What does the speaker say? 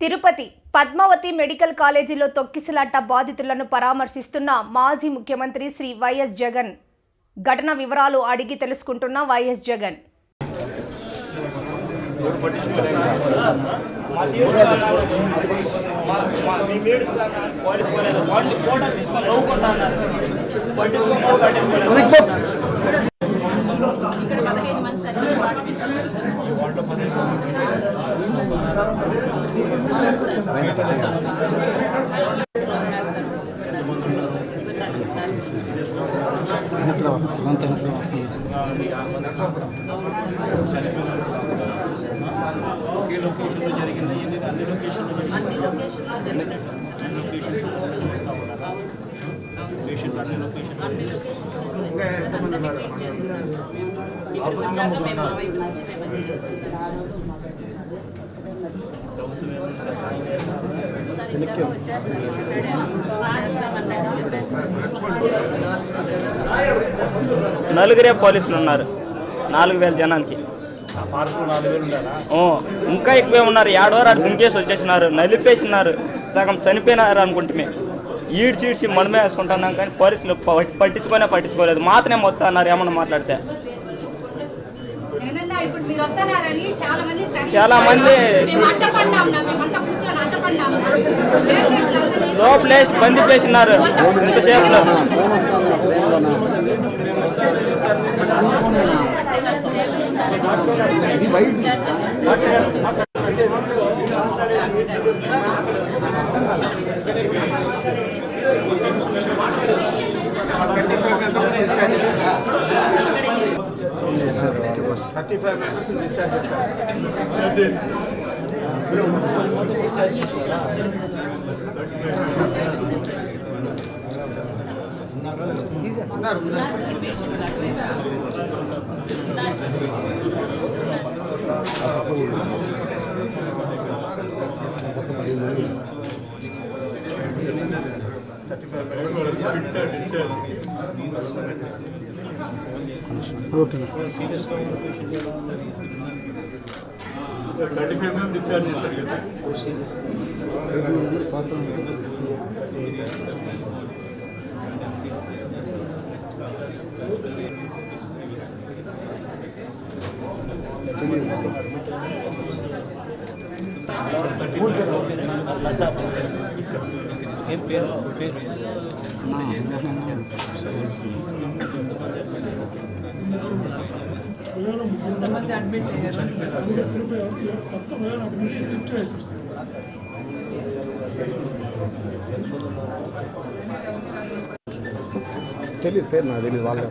Tirupati Padmavati medical కాలేజీలో తొక్కిసలాట బాధితులను పరామర్శిస్తున్న మాజీ ముఖ్యమంత్రి శ్రీ వైఎస్ జగన్. ఘటన వివరాలు అడిగి తెలుసుకుంటున్న వైఎస్ జగన్. ఇక్కడ ఒకే లొకేషన్లో జరిగింది ఇది అన్ని లొకేషన్లో అన్ని లొకేషన్లో జరిగినట్టు పేషెంట్ అన్ని లొకేషన్ అన్ని లొకేషన్స్ నుంచి వచ్చారు సార్ అందరినీ ట్రీట్ చేస్తున్నాం సార్ మేము ఇక్కడికి వచ్చాక మేము మా వైపు నుంచి మేము అన్ని చూస్తున్నాం సార్ సార్ ఇందాక వచ్చారు సార్ మాట్లాడారు. చేస్తామన్నట్టు చెప్పారు సార్. నలుగురే పోలీసులు ఉన్నారు. నాలుగు వేల జనానికి ఇంకా ఎక్కువే ఉన్నారు. ఏడవరు అటు దుంకేసి వచ్చేసినారు నలిపేసినారు. సగం చనిపోయినారు అనుకుంటే ఈడ్చి ఈడ్చి మనమే వేసుకుంటున్నాం కానీ పోలీసులు పట్టించుకోనే పట్టించుకోలేదు. మాత్రమే మొత్తం అన్నారు ఏమన్నా మాట్లాడితే. ఇప్పుడు మీరు వస్తున్నారని చాలా మంది చాలా మంది మేము అడ్డపడ్డాం నా, మేమంతా కూర్చొని అడ్డపడ్డాం పేషెంట్స్ అసలు లోపలేసి బందీ చేసినారు. ఇంతసేపులో థర్టీ ఫైవ్ మెంబర్స్ డిశ్చార్జ్ చేస్తారు ఉన్నారు ఉన్నారు thirty five members thirty five మేము డిశ్చార్జ్ చేశారు కదా తెలియదు పేరు నాకు తెలియదు వాళ్ళ